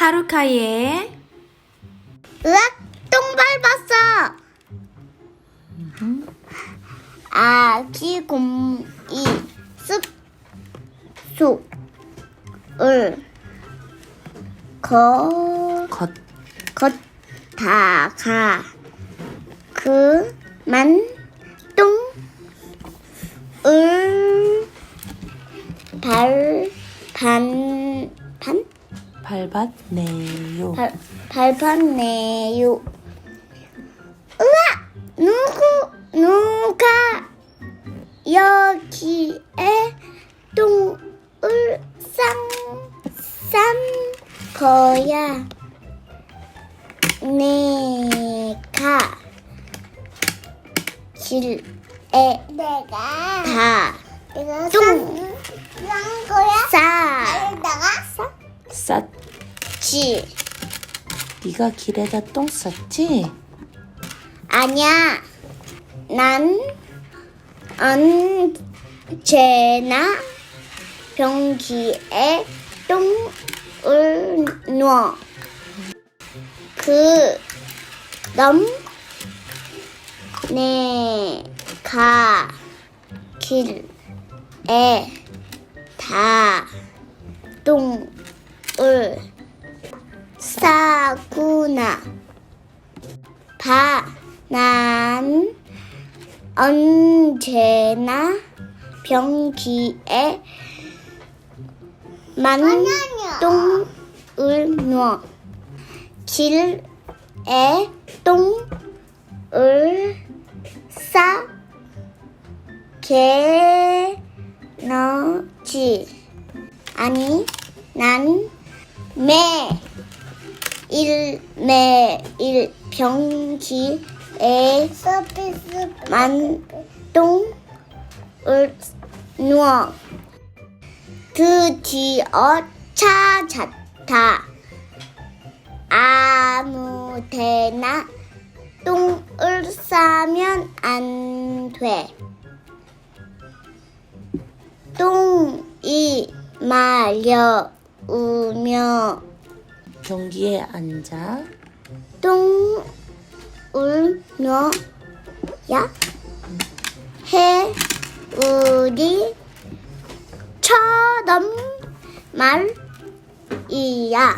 하루카의 으악, 똥 밟았어. 아기 곰이 숲속을 거, 겉 걷다가 그만 똥을 발, 반, 반? 밟았네요. 발, 밟았네요. 으아! 누구, 누가 여기에 똥을 싼, 싼 거야? 내가 길에 내가 다 똥. 싼 거야? 지. 네가 길에다 똥 쌌지? 아니야. 난 언제나 변기에 똥을 넣어. 그럼 내가 길에 다 똥을 싸구나. 봐, 난 언제나 변기에 만 똥을 넣어. 길에 똥을 싸게 넣지. 아니, 난 매 일 매일 변기에 서비스 만똥을 누워 드디어 찾았다. 아무 데나 똥을 싸면 안 돼. 똥이 마려우며 변기에 앉아. 똥을 넣어야 해 우리 처럼 말 이야.